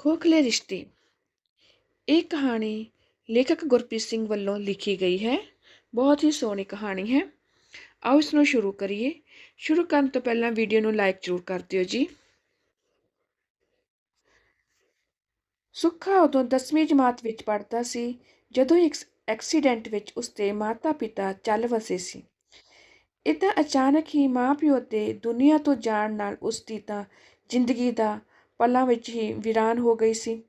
ਖੋਖਲੇ ਰਿਸ਼ਤੇ। ਇਹ ਕਹਾਣੀ ਲੇਖਕ ਗੁਰਪ੍ਰੀਤ ਸਿੰਘ ਵੱਲੋਂ ਲਿਖੀ ਗਈ ਹੈ। ਬਹੁਤ ਹੀ ਸੋਹਣੀ ਕਹਾਣੀ ਹੈ। ਆਓ ਇਸ ਨੂੰ ਸ਼ੁਰੂ ਕਰੀਏ। ਸ਼ੁਰੂ ਕਰਨ ਤੋਂ ਪਹਿਲਾਂ ਵੀਡੀਓ ਨੂੰ ਲਾਈਕ ਜ਼ਰੂਰ ਕਰ ਦਿਓ ਜੀ। ਸੁੱਖਾ ਉਦੋਂ 10ਵੀਂ ਜਮਾਤ ਵਿੱਚ ਪੜ੍ਹਦਾ ਸੀ, ਜਦੋਂ ਇੱਕ ਐਕਸੀਡੈਂਟ ਵਿੱਚ ਉਸਦੇ ਮਾਤਾ-ਪਿਤਾ ਚੱਲ ਵਸੇ ਸੀ। ਇਦਾਂ ਅਚਾਨਕ ਹੀ ਮਾਂ-ਪਿਓ ਦੇ ਦੁਨੀਆ ਤੋਂ ਜਾਣ ਨਾਲ ਉਸਦੀ ਤਾਂ ਜ਼ਿੰਦਗੀ ਦਾ ਪਲਾਂ ਵਿੱਚ ਹੀ ਵੀਰਾਨ ਹੋ ਗਈ ਸੀ।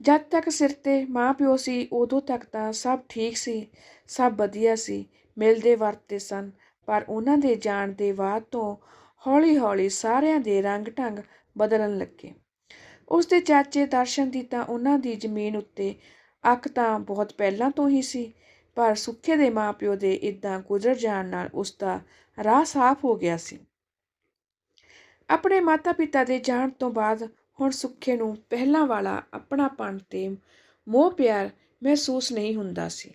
ਜਦ ਤੱਕ ਸਿਰ ਤੇ ਮਾਂ-ਪਿਓ ਸੀ, ਉਦੋਂ ਤੱਕ ਤਾਂ ਸਭ ਠੀਕ ਸੀ, ਸਭ ਵਧੀਆ ਸੀ, ਮਿਲਦੇ ਵਰਤਦੇ ਸਨ, ਪਰ ਉਹਨਾਂ ਦੇ ਜਾਣ ਦੇ ਬਾਅਦ ਤੋਂ ਹੌਲੀ-ਹੌਲੀ ਸਾਰਿਆਂ ਦੇ ਰੰਗ ਢੰਗ ਬਦਲਣ ਲੱਗੇ। ਉਸ ਦੇ ਚਾਚੇ ਦਰਸ਼ਨ ਦੀ ਤਾਂ ਉਹਨਾਂ ਦੀ ਜ਼ਮੀਨ ਉੱਤੇ ਅੱਖ ਤਾਂ ਬਹੁਤ ਪਹਿਲਾਂ ਤੋਂ ਹੀ ਸੀ, ਪਰ ਸੁੱਖੇ ਦੇ ਮਾਪਿਓ ਦੇ ਇਦਾਂ ਗੁਜ਼ਰ ਜਾਣ ਨਾਲ ਉਸ ਦਾ ਰਾਹ ਸਾਫ਼ ਹੋ ਗਿਆ ਸੀ। ਆਪਣੇ ਮਾਤਾ-ਪਿਤਾ ਦੇ ਜਾਣ ਤੋਂ ਬਾਅਦ ਹੁਣ ਸੁੱਖੇ ਨੂੰ ਪਹਿਲਾਂ ਵਾਲਾ ਆਪਣਾਪਣ ਤੇ ਮੋਹ ਪਿਆਰ ਮਹਿਸੂਸ ਨਹੀਂ ਹੁੰਦਾ ਸੀ।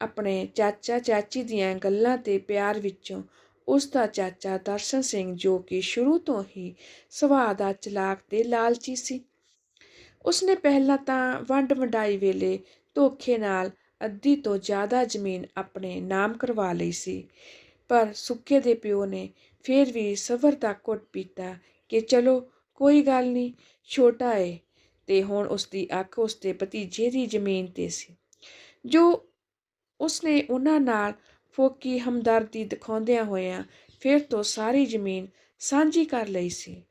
ਆਪਣੇ ਚਾਚਾ, ਚਾਚੀ ਦੀਆਂ ਗੱਲਾਂ ਤੇ ਪਿਆਰ ਵਿੱਚੋਂ ਉਸ ਦਾ ਚਾਚਾ ਦਰਸ਼ਨ ਸਿੰਘ ਜੋ ਕਿ ਸ਼ੁਰੂ ਤੋਂ ਹੀ ਸੁਭਾਅ ਦਾ ਚਲਾਕ ਤੇ ਲਾਲਚੀ ਸੀ। ਉਸਨੇ ਪਹਿਲਾਂ ਤਾਂ ਵੰਡ ਵੰਡਾਈ ਵੇਲੇ ਧੋਖੇ ਨਾਲ ਅੱਧੀ ਤੋਂ ਜ਼ਿਆਦਾ ਜ਼ਮੀਨ ਆਪਣੇ ਨਾਮ ਕਰਵਾ ਲਈ ਸੀ, ਪਰ ਸੁੱਕੇ ਦੇ ਪਿਓ ਨੇ ਫਿਰ ਵੀ ਸਬਰ ਦਾ ਘੁੱਟ ਪੀਤਾ ਕਿ ਚਲੋ, ਕੋਈ ਗੱਲ ਨਹੀਂ ਛੋਟਾ ਏ। ਤੇ ਹੁਣ ਉਸਦੀ ਅੱਖ ਉਸਦੇ ਭਤੀਜੇ ਦੀ ਜ਼ਮੀਨ ਤੇ ਸੀ। ਜੋ ਉਸਨੇ ਉਹਨਾਂ ਨਾਲ ਫੋਕੀ ਹਮਦਰਦੀ ਦਿਖਾਉਂਦਿਆਂ ਹੋਇਆਂ ਫਿਰ ਤੋਂ ਸਾਰੀ ਜ਼ਮੀਨ ਸਾਂਝੀ ਕਰ ਲਈ ਸੀ।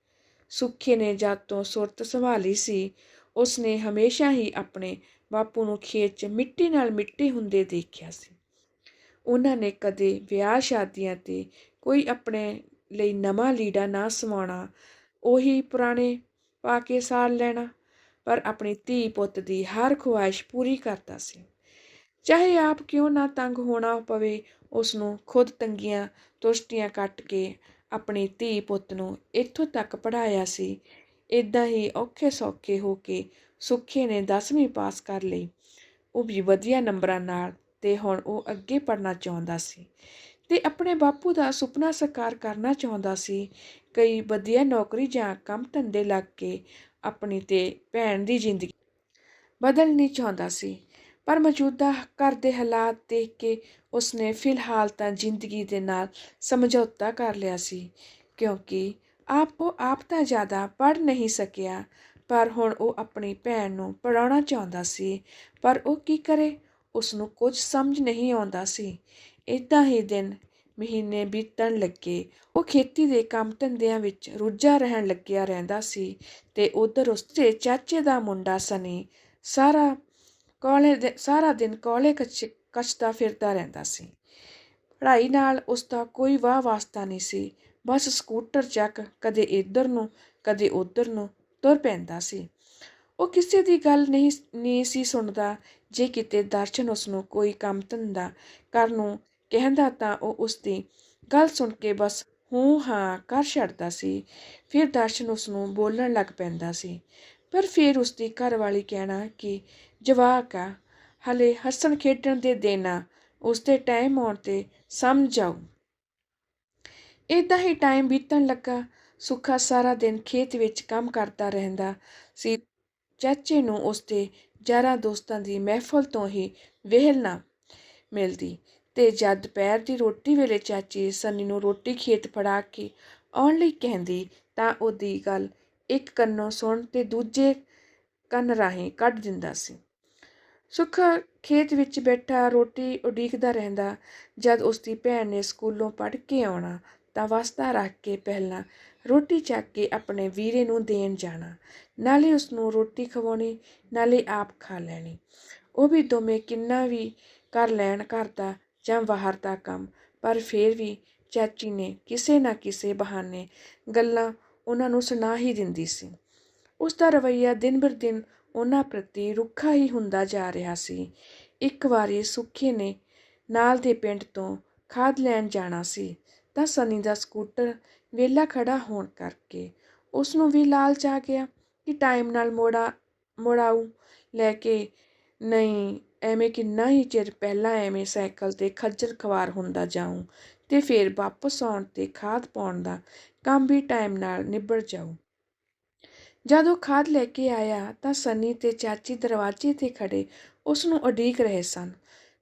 ਸੁੱਖੇ ਨੇ ਜਦ ਤੋਂ ਸੁਰਤ ਸੰਭਾਲੀ ਸੀ, ਉਸਨੇ ਹਮੇਸ਼ਾ ਹੀ ਆਪਣੇ ਬਾਪੂ ਨੂੰ ਖੇਤ 'ਚ ਮਿੱਟੀ ਨਾਲ ਮਿੱਟੀ ਹੁੰਦੇ ਦੇਖਿਆ ਸੀ। ਉਹਨਾਂ ਨੇ ਕਦੇ ਵਿਆਹ ਸ਼ਾਦੀਆਂ ਤੇ ਕੋਈ ਆਪਣੇ ਲਈ ਨਵਾਂ ਲੀੜਾ ਨਾ ਸਵਾਉਣਾ, ਉਹੀ ਪੁਰਾਣੇ ਪਾ ਕੇ ਸਾਰ ਲੈਣਾ, ਪਰ ਆਪਣੀ ਧੀ ਪੁੱਤ ਦੀ ਹਰ ਖੁਆਇਸ਼ ਪੂਰੀ ਕਰਦਾ ਸੀ। ਚਾਹੇ ਆਪ ਕਿਉਂ ਨਾ ਤੰਗ ਹੋਣਾ ਪਵੇ ਉਸ ਨੂੰ ਖੁਦ ਤੰਗੀਆਂ ਤੁਸ਼ਟੀਆਂ ਕੱਟ ਕੇ ਆਪਣੀ ਧੀ ਪੁੱਤ ਨੂੰ ਇੱਥੋਂ ਤੱਕ ਪੜਾਇਆ ਸੀ ਇਦਾਂ ਹੀ ਔਖੇ ਸੌਖੇ ਹੋ ਕੇ ਸੁੱਖੇ ਨੇ 10ਵੀਂ ਪਾਸ ਕਰ ਲਈ। ਉਹ ਵੀ ਵਧੀਆ ਨੰਬਰਾਂ ਨਾਲ ਤੇ ਹੁਣ ਉਹ ਅੱਗੇ ਪੜਨਾ ਚਾਹੁੰਦਾ ਸੀ ਤੇ ਆਪਣੇ ਬਾਪੂ ਦਾ ਸੁਪਨਾ ਸਾਕਾਰ ਕਰਨਾ ਚਾਹੁੰਦਾ ਸੀ। ਕਈ ਵਧੀਆ ਨੌਕਰੀ ਜਾਂ ਕੰਮ ਧੰਦੇ ਲੱਗ ਕੇ ਆਪਣੀ ਤੇ ਭੈਣ ਦੀ ਜ਼ਿੰਦਗੀ ਬਦਲਣੀ ਚਾਹੁੰਦਾ ਸੀ। ਪਰ ਮੌਜੂਦਾ ਘਰ ਦੇ ਹਾਲਾਤ ਦੇਖ ਕੇ ਉਸਨੇ ਫਿਲਹਾਲ ਤਾਂ ਜ਼ਿੰਦਗੀ ਦੇ ਨਾਲ ਸਮਝੌਤਾ ਕਰ ਲਿਆ ਸੀ। ਕਿਉਂਕਿ ਆਪ ਉਹ ਆਪ ਤਾਂ ਜ਼ਿਆਦਾ ਪੜ ਨਹੀਂ ਸਕਿਆ, ਪਰ ਹੁਣ ਉਹ ਆਪਣੀ ਭੈਣ ਨੂੰ ਪੜਾਉਣਾ ਚਾਹੁੰਦਾ ਸੀ। ਪਰ ਉਹ ਕੀ ਕਰੇ? ਉਸ ਨੂੰ ਕੁਝ ਸਮਝ ਨਹੀਂ ਆਉਂਦਾ ਸੀ। ਇਦਾਂ ਹੀ ਦਿਨ ਮਹੀਨੇ ਬੀਤਣ ਲੱਗੇ। ਉਹ ਖੇਤੀ ਦੇ ਕੰਮ ਧੰਦਿਆਂ ਵਿੱਚ ਰੁੱਝਾ ਰਹਿਣ ਲੱਗਿਆ ਰਹਿੰਦਾ ਸੀ ਤੇ ਉਧਰ ਉਸਦੇ ਚਾਚੇ ਦਾ ਮੁੰਡਾ ਸਨੀ ਸਾਰਾ ਕੋਲੇ ਦੇ, ਸਾਰਾ ਦਿਨ ਕੋਲੇ ਕੱਚ, ਕੱਚਦਾ ਫਿਰਦਾ ਰਹਿੰਦਾ ਸੀ। ਪੜ੍ਹਾਈ ਨਾਲ ਉਸ ਦਾ ਕੋਈ ਵਾਹ ਵਾਸਤਾ ਨਹੀਂ ਸੀ। ਬਸ, ਸਕੂਟਰ ਚੱਕ ਕਦੇ ਇੱਧਰ ਨੂੰ, ਕਦੇ ਉੱਧਰ ਨੂੰ ਤੁਰ ਪੈਂਦਾ ਸੀ। ਉਹ ਕਿਸੇ ਦੀ ਗੱਲ ਨਹੀਂ ਨਹੀਂ ਸੀ ਸੁਣਦਾ ਜੇ ਕਿਤੇ ਦਰਸ਼ਨ ਉਸ ਨੂੰ ਕੋਈ ਕੰਮ ਧੰਦਾ ਕਰਨ ਨੂੰ ਕਹਿੰਦਾ ਤਾਂ ਉਹ ਉਸ ਦੀ ਗੱਲ ਸੁਣ ਕੇ ਬਸ ਹੂੰ ਹਾਂ ਕਰ ਛੱਡਦਾ ਸੀ। ਫਿਰ ਦਰਸ਼ਨ ਉਸ ਨੂੰ ਬੋਲਣ ਲੱਗ ਪੈਂਦਾ ਸੀ। ਪਰ ਫਿਰ ਉਸ ਦੀ ਘਰ ਵਾਲੀ ਕਹਿਣਾ ਕਿ ਜਵਾਕ ਆ, ਹਲੇ ਹੱਸਣ ਖੇਡਣ ਦੇ ਦੇਣਾ ਉਸ ਦੇ ਟਾਈਮ ਆਉਣ ਤੇ ਸਮਝ ਜਾਓ ਇਦਾਂ ਹੀ ਟਾਈਮ ਬੀਤਣ ਲੱਗਾ। ਸੁੱਖਾ ਸਾਰਾ ਦਿਨ ਖੇਤ ਵਿੱਚ ਕੰਮ ਕਰਦਾ ਰਹਿੰਦਾ ਸੀ। ਚਾਚੇ ਨੂੰ ਉਸਦੇ ਯਾਰਾਂ ਦੋਸਤਾਂ ਦੀ ਮਹਿਫਲ ਤੋਂ ਹੀ ਵਿਹਲ ਨਾ ਮਿਲਦੀ ਤੇ ਜਦ ਦੁਪਹਿਰ ਦੀ ਰੋਟੀ ਵੇਲੇ ਚਾਚੀ ਸੰਨੀ ਨੂੰ ਰੋਟੀ ਖੇਤ ਫੜਾ ਕੇ ਆਉਣ ਲਈ ਕਹਿੰਦੀ ਤਾਂ ਉਹਦੀ ਗੱਲ ਇੱਕ ਕੰਨੋਂ ਸੁਣ ਤੇ ਦੂਜੇ ਕੰਨ ਰਾਹੀਂ ਕੱਢ ਦਿੰਦਾ ਸੀ। ਸੁੱਖਾ ਖੇਤ ਵਿੱਚ ਬੈਠਾ ਰੋਟੀ ਉਡੀਕਦਾ ਰਹਿੰਦਾ। ਜਦ ਉਸਦੀ ਭੈਣ ਨੇ ਸਕੂਲੋਂ ਪੜ੍ਹ ਕੇ ਆਉਣਾ ਤਾਂ ਵਸਤਾ ਰੱਖ ਕੇ ਪਹਿਲਾਂ ਰੋਟੀ ਚੱਕ ਕੇ ਆਪਣੇ ਵੀਰੇ ਨੂੰ ਦੇਣ ਜਾਣਾ। ਨਾਲੇ ਉਸਨੂੰ ਰੋਟੀ ਖਵਾਉਣੀ, ਨਾਲੇ ਆਪ ਖਾ ਲੈਣੀ। ਉਹ ਵੀ ਦੋਵੇਂ ਕਿੰਨਾ ਵੀ ਕਰ ਲੈਣ ਘਰ ਦਾ ਜਾਂ ਬਾਹਰ ਦਾ ਕੰਮ, ਪਰ ਫਿਰ ਵੀ ਚਾਚੀ ਨੇ ਕਿਸੇ ਨਾ ਕਿਸੇ ਬਹਾਨੇ ਗੱਲਾਂ ਉਹਨਾਂ ਨੂੰ ਸੁਣਾ ਹੀ ਦਿੰਦੀ ਸੀ। ਉਸ ਦਾ ਰਵਈਆ ਦਿਨ ਬਰ ਦਿਨ ਉਹਨਾਂ ਪ੍ਰਤੀ ਰੁੱਖਾ ਹੀ ਹੁੰਦਾ ਜਾ ਰਿਹਾ ਸੀ। ਇੱਕ ਵਾਰੀ ਸੁੱਖੇ ਨੇ ਨਾਲ ਦੇ ਪਿੰਡ ਤੋਂ ਖਾਦ ਲੈਣ ਜਾਣਾ ਸੀ, ਤਾਂ ਸਨੀ ਦਾ ਸਕੂਟਰ ਵੇਲਾ ਖੜਾ ਹੋਣ ਕਰਕੇ ਉਸ ਨੂੰ ਵੀ ਲਾਲਚ ਆ ਗਿਆ। ਕਿ ਟਾਈਮ ਨਾਲ ਮੋੜਾ ਮੋੜਾਉ ਲੈ ਕੇ ਨਹੀਂ, ਐਵੇਂ ਕਿੰਨਾ ਹੀ ਚਿਰ ਪਹਿਲਾਂ ਐਵੇਂ ਸਾਈਕਲ ਤੇ ਖੱਜਲ ਖਵਾਰ ਹੁੰਦਾ ਜਾਊਂ ਅਤੇ ਫਿਰ ਵਾਪਸ ਆਉਣ ਤੇ ਖਾਦ ਪਾਉਣ ਦਾ ਕੰਮ ਵੀ ਟਾਈਮ ਨਾਲ ਨਿਬੜ ਜਾਊ। ਜਦ ਉਹ ਖਾਦ ਲੈ ਕੇ ਆਇਆ ਤਾਂ ਸਨੀ ਤੇ ਚਾਚੀ ਦਰਵਾਜ਼ੇ ਤੇ ਖੜੇ ਉਸ ਨੂੰ ਉਡੀਕ ਰਹੇ ਸਨ।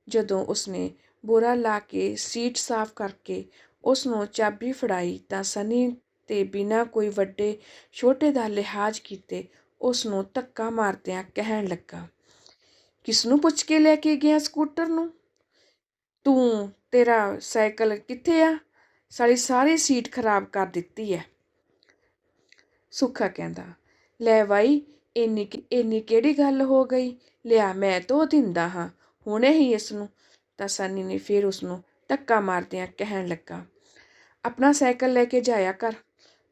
ਜਦੋਂ ਉਸਨੇ ਬੋਰਾ ਲਾ ਕੇ ਸੀਟ ਸਾਫ਼ ਕਰਕੇ ਉਸ ਨੂੰ ਚਾਬੀ ਫੜਾਈ ਤਾਂ ਸਨੀ ਅਤੇ ਬਿਨਾਂ ਕੋਈ ਵੱਡੇ ਛੋਟੇ ਦਾ ਲਿਹਾਜ਼ ਕੀਤੇ ਉਸ ਨੂੰ ਧੱਕਾ ਮਾਰਦਿਆਂ ਕਹਿਣ ਲੱਗਾ ਕਿਸ ਨੂੰ ਪੁੱਛ ਕੇ ਲੈ ਕੇ ਗਿਆ ਸਕੂਟਰ ਨੂੰ? ਤੂੰ ਤੇਰਾ ਸਾਈਕਲ ਕਿੱਥੇ ਆ? ਸਾਡੀ ਸਾਰੀ ਸੀਟ ਖਰਾਬ ਕਰ ਦਿੱਤੀ ਹੈ ਸੁੱਖਾ ਕਹਿੰਦਾ, ਲੈ ਬਾਈ, ਇੰਨੀ ਇੰਨੀ ਕਿਹੜੀ ਗੱਲ ਹੋ ਗਈ? ਲਿਆ ਮੈਂ ਧੋ ਦਿੰਦਾ ਹਾਂ, ਹੁਣੇ ਹੀ ਇਸ ਨੂੰ ਤਾਂ ਸਨੀ ਨੇ ਫਿਰ ਉਸ ਨੂੰ ਧੱਕਾ ਮਾਰਦਿਆਂ ਕਹਿਣ ਲੱਗਾ, ਆਪਣਾ ਸਾਈਕਲ ਲੈ ਕੇ ਜਾਇਆ ਕਰ।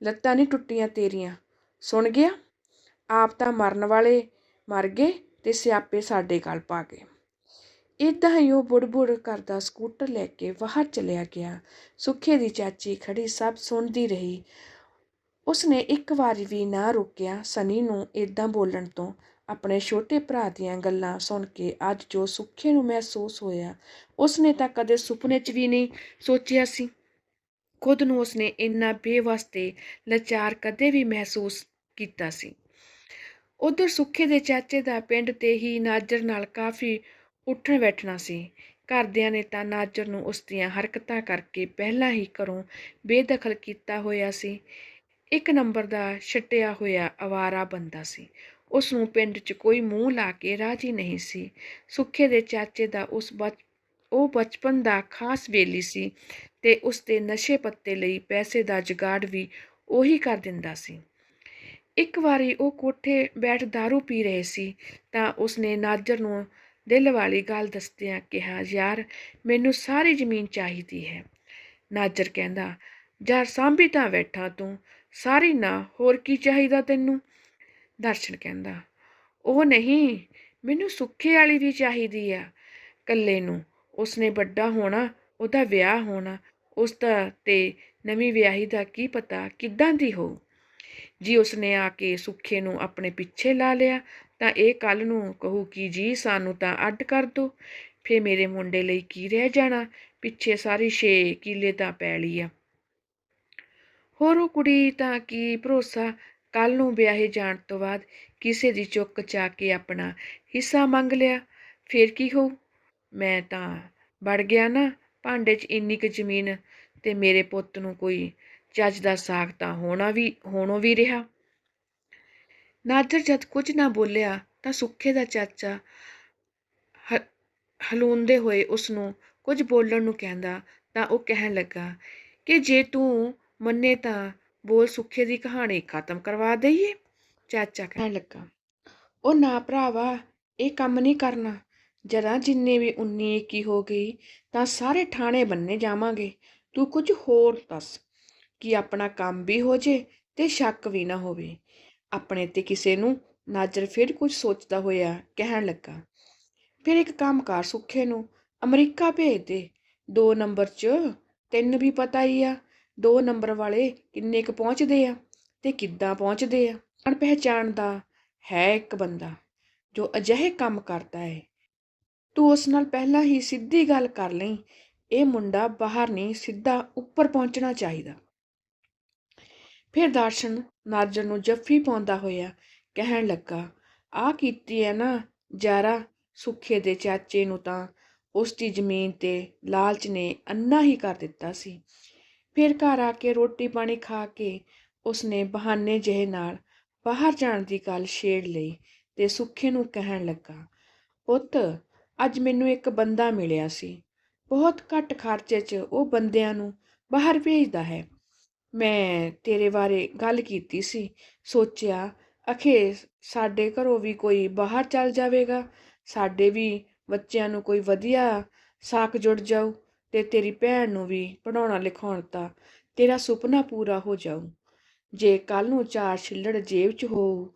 ਲੱਤਾਂ ਨਹੀਂ ਟੁੱਟੀਆਂ ਤੇਰੀਆਂ। ਸੁਣ ਗਿਆ? ਆਪ ਤਾਂ ਮਰਨ ਵਾਲੇ ਮਰ ਗਏ ਤੇ ਸਿਆਪੇ ਸਾਡੇ ਗਲ ਪਾ ਗਏ। ਇਦਾਂ ਹੀ ਉਹ ਬੁੜਬੁੜ ਕਰਦਾ ਸਕੂਟਰ ਲੈ ਕੇ ਬਾਹਰ ਚਲਿਆ ਗਿਆ। ਸੁੱਖੇ ਦੀ ਚਾਚੀ ਖੜੀ ਸਭ ਸੁਣਦੀ ਰਹੀ। ਉਸਨੇ ਇੱਕ ਵਾਰੀ ਵੀ ਨਾ ਰੋਕਿਆ ਸਨੀ ਨੂੰ ਇਦਾਂ ਬੋਲਣ ਤੋਂ। ਆਪਣੇ ਛੋਟੇ ਭਰਾ ਦੀਆਂ ਗੱਲਾਂ ਸੁਣ ਕੇ ਅੱਜ ਜੋ ਸੁੱਖੇ ਨੂੰ ਮਹਿਸੂਸ ਹੋਇਆ, ਉਸਨੇ ਤਾਂ ਕਦੇ ਸੁਪਨੇ 'ਚ ਵੀ ਨਹੀਂ ਸੋਚਿਆ ਸੀ। ਖੁਦ ਨੂੰ ਉਸਨੇ ਇੰਨਾ ਬੇਵਸ ਤੇ ਲਾਚਾਰ ਕਦੇ ਵੀ ਮਹਿਸੂਸ ਕੀਤਾ ਸੀ। ਉਧਰ ਸੁੱਖੇ ਦੇ ਚਾਚੇ ਦਾ ਪਿੰਡ ਤੇ ਹੀ ਨਾਜਰ ਨਾਲ ਕਾਫੀ ਉੱਠਣ ਬੈਠਣਾ ਸੀ। ਘਰਦਿਆਂ ਨੇ ਤਾਂ ਨਾਜਰ ਨੂੰ ਉਸ ਦੀਆਂ ਹਰਕਤਾਂ ਕਰਕੇ ਪਹਿਲਾਂ ਹੀ ਘਰੋਂ ਬੇਦਖਲ ਕੀਤਾ ਹੋਇਆ ਸੀ। ਇੱਕ ਨੰਬਰ ਦਾ ਛੱਟਿਆ ਹੋਇਆ ਅਵਾਰਾ ਬੰਦਾ ਸੀ। ਉਸ ਨੂੰ ਪਿੰਡ 'ਚ ਕੋਈ ਮੂੰਹ ਲਾ ਕੇ ਰਾਜੀ ਨਹੀਂ ਸੀ। ਸੁੱਖੇ ਦੇ ਚਾਚੇ ਦਾ ਉਸ ਬਚ ਉਹ ਬਚਪਨ ਦਾ ਖਾਸ ਵੇਲੀ ਸੀ ਤੇ ਉਸ ਦੇ ਨਸ਼ੇ ਪੱਤੇ ਲਈ ਪੈਸੇ ਦਾ ਜਗਾੜ ਵੀ ਉਹੀ ਕਰ ਦਿੰਦਾ ਸੀ। ਇੱਕ ਵਾਰੀ ਉਹ ਕੋਠੇ ਬੈਠ दारू ਪੀ ਰਹੇ ਸੀ ਤਾਂ ਉਸਨੇ ਨਾਜਰ ਨੂੰ ਦਿਲ ਵਾਲੀ ਗੱਲ ਦੱਸਦਿਆਂ ਕਿਹਾ, ਯਾਰ, ਮੈਨੂੰ ਸਾਰੀ ਜ਼ਮੀਨ ਚਾਹੀਦੀ ਹੈ। ਨਾਜਰ ਕਹਿੰਦਾ, ਯਾਰ, ਸਾਂਭੀ ਤਾਂ ਬੈਠਾ ਤੂੰ, ਸਾਰੀ ਨਾ, ਹੋਰ ਕੀ ਚਾਹੀਦਾ ਤੈਨੂੰ? ਦਰਸ਼ਨ ਕਹਿੰਦਾ, ਉਹ ਨਹੀਂ, ਮੈਨੂੰ ਸੁੱਖੇ ਵਾਲੀ ਵੀ ਚਾਹੀਦੀ ਆ ਕੱਲੇ ਨੂੰ। ਉਸਨੇ ਵੱਡਾ ਹੋਣਾ, ਉਹਦਾ ਵਿਆਹ ਹੋਣਾ, ਉਸ ਦਾ ਤੇ ਨਵੀਂ ਵਿਆਹੀ ਦਾ ਕੀ ਪਤਾ ਕਿੱਦਾਂ ਦੀ ਹੋ ਜੀ ਉਸਨੇ ਆ ਕੇ ਸੁੱਖੇ ਨੂੰ ਆਪਣੇ ਪਿੱਛੇ ਲਾ ਲਿਆ, ਤਾਂ ਇਹ ਕੱਲ ਨੂੰ ਕਹੂ ਕਿ ਜੀ ਸਾਨੂੰ ਤਾਂ ਅੱਡ ਕਰ ਦੋ। ਫੇ ਮੇਰੇ ਮੁੰਡੇ ਲਈ ਕੀ ਰਹਿ ਜਾਣਾ, ਪਿੱਛੇ ਸਾਰੀ 6 ਕਿੱਲੇ ਤਾਂ ਪੈ ਲਈ ਆ। ਹੋਰ ਉਹ ਕੁੜੀ ਤਾਂ ਕੀ ਭਰੋਸਾ ਕੱਲ ਨੂੰ ਵਿਆਹੇ ਜਾਣ ਤੋਂ ਬਾਅਦ ਕਿਸੇ ਦੀ ਚੁੱਕ ਚਾ ਕੇ ਆਪਣਾ ਹਿੱਸਾ ਮੰਗ ਲਿਆ, ਫੇਰ ਕੀ ਹੋਊ? ਮੈਂ ਤਾਂ ਵੜ ਗਿਆ ਨਾ ਭਾਂਡੇ 'ਚ ਇੰਨੀ ਕੁ ਜ਼ਮੀਨ ਅਤੇ ਮੇਰੇ ਪੁੱਤ ਨੂੰ ਕੋਈ ਚੱਜ ਦਾ ਸਾਖ ਤਾਂ ਹੋਣਾ ਵੀ, ਹੋਣੋਂ ਵੀ ਰਿਹਾ। ਨਾਜਰ ਜਦ ਕੁਝ ਨਾ ਬੋਲਿਆ ਤਾਂ ਸੁੱਖੇ ਦਾ ਚਾਚਾ ਹਲੂੰਦੇ ਹੋਏ ਉਸ ਨੂੰ ਕੁਝ ਬੋਲਣ ਨੂੰ ਕਹਿੰਦਾ ਤਾਂ ਉਹ ਕਹਿਣ ਲੱਗਾ ਕਿ ਜੇ ਤੂੰ ਮੰਨੇ ਤਾਂ ਬੋਲ ਸੁੱਖੇ ਦੀ ਕਹਾਣੀ ਖਤਮ ਕਰਵਾ ਦਈਏ। ਚਾਚਾ ਕਹਿਣ ਲੱਗਾ, ਉਹ ਨਾ ਭਰਾਵਾ, ਇਹ ਕੰਮ ਨਹੀਂ ਕਰਨਾ। ਜਰਾ ਜਿੰਨੇ ਵੀ 19 21 ਹੋ ਗਈ, ਤਾਂ ਸਾਰੇ ਥਾਣੇ ਬੰਨੇ ਜਾਵਾਂਗੇ। ਤੂੰ ਕੁਝ ਹੋਰ ਦੱਸ, ਕਿ ਆਪਣਾ ਕੰਮ ਵੀ ਹੋ ਜੇ ਤੇ ਸ਼ੱਕ ਵੀ ਨਾ ਹੋਵੇ। ਆਪਣੇ ਤੇ ਕਿਸੇ ਨੂੰ ਨਾਜ਼ਰ ਫਿਰ ਕੁਝ ਸੋਚਦਾ ਹੋਇਆ ਕਹਿਣ ਲੱਗਾ। ਫਿਰ ਇੱਕ ਕੰਮ ਕਰ ਸੁੱਖੇ ਨੂੰ ਅਮਰੀਕਾ ਭੇਜ ਦੇ। ਦੋ ਨੰਬਰ 'ਚ ਤਿੰਨ ਵੀ ਪਤਾ ਹੀ ਆ, ਦੋ ਨੰਬਰ ਵਾਲੇ ਕਿੰਨੇ ਕੁ ਪਹੁੰਚਦੇ ਆ ਤੇ ਕਿੱਦਾਂ ਪਹੁੰਚਦੇ ਆ। ਅਣਪਹਿਚਾਣ ਦਾ ਹੈ ਇੱਕ ਬੰਦਾ ਜੋ ਅਜਿਹੇ ਕੰਮ ਕਰਦਾ ਹੈ ਤੂੰ ਉਸ ਨਾਲ ਪਹਿਲਾਂ ਹੀ ਸਿੱਧੀ ਗੱਲ ਕਰ ਲਈ। ਇਹ ਮੁੰਡਾ ਬਾਹਰ ਨਹੀਂ, ਸਿੱਧਾ ਉੱਪਰ ਪਹੁੰਚਣਾ ਚਾਹੀਦਾ। ਫਿਰ ਦਰਸ਼ਨ ਨਾਜਰ ਨੂੰ ਜੱਫੀ ਪਾਉਂਦਾ ਹੋਇਆ ਕਹਿਣ ਲੱਗਾ ਆ ਕੀਤੀ ਹੈ ਨਾ ਜਾਰਾ ਸੁੱਖੇ ਦੇ ਚਾਚੇ ਨੂੰ ਤਾਂ। ਉਸ ਦੀ ਜ਼ਮੀਨ ਤੇ ਲਾਲਚ ਨੇ ਅੰਨਾ ਹੀ ਕਰ ਦਿੱਤਾ ਸੀ। ਫਿਰ ਘਰ ਆ ਕੇ ਰੋਟੀ ਪਾਣੀ ਖਾ ਕੇ ਉਸਨੇ ਬਹਾਨੇ ਜਿਹੇ ਨਾਲ ਬਾਹਰ ਜਾਣ ਦੀ ਗੱਲ ਛੇੜ ਲਈ ਤੇ ਸੁੱਖੇ ਨੂੰ ਕਹਿਣ ਲੱਗਾ, ਪੁੱਤ ਅੱਜ ਮੈਨੂੰ ਇੱਕ ਬੰਦਾ ਮਿਲਿਆ ਸੀ। ਬਹੁਤ ਘੱਟ ਖਰਚੇ 'ਚ ਉਹ ਬੰਦਿਆਂ ਨੂੰ ਬਾਹਰ ਭੇਜਦਾ ਹੈ। ਮੈਂ ਤੇਰੇ ਬਾਰੇ ਗੱਲ ਕੀਤੀ ਸੀ। ਸੋਚਿਆ, ਅਖੇ, ਸਾਡੇ ਘਰੋਂ ਵੀ ਕੋਈ ਬਾਹਰ ਚੱਲ ਜਾਵੇਗਾ। ਸਾਡੇ ਵੀ ਬੱਚਿਆਂ ਨੂੰ ਕੋਈ ਵਧੀਆ ਸਾਖ ਜੁੜ ਜਾਊ ਤੇ ਤੇਰੀ ਭੈਣ ਨੂੰ ਵੀ ਪੜਾਉਣਾ ਲਿਖਾਉਣ ਦਾ ਤੇਰਾ ਸੁਪਨਾ ਪੂਰਾ ਹੋ ਜਾਊ। ਜੇ ਕੱਲ ਨੂੰ ਚਾਰ ਛਿੱਲੜ ਜੇਬ 'ਚ ਹੋਊ,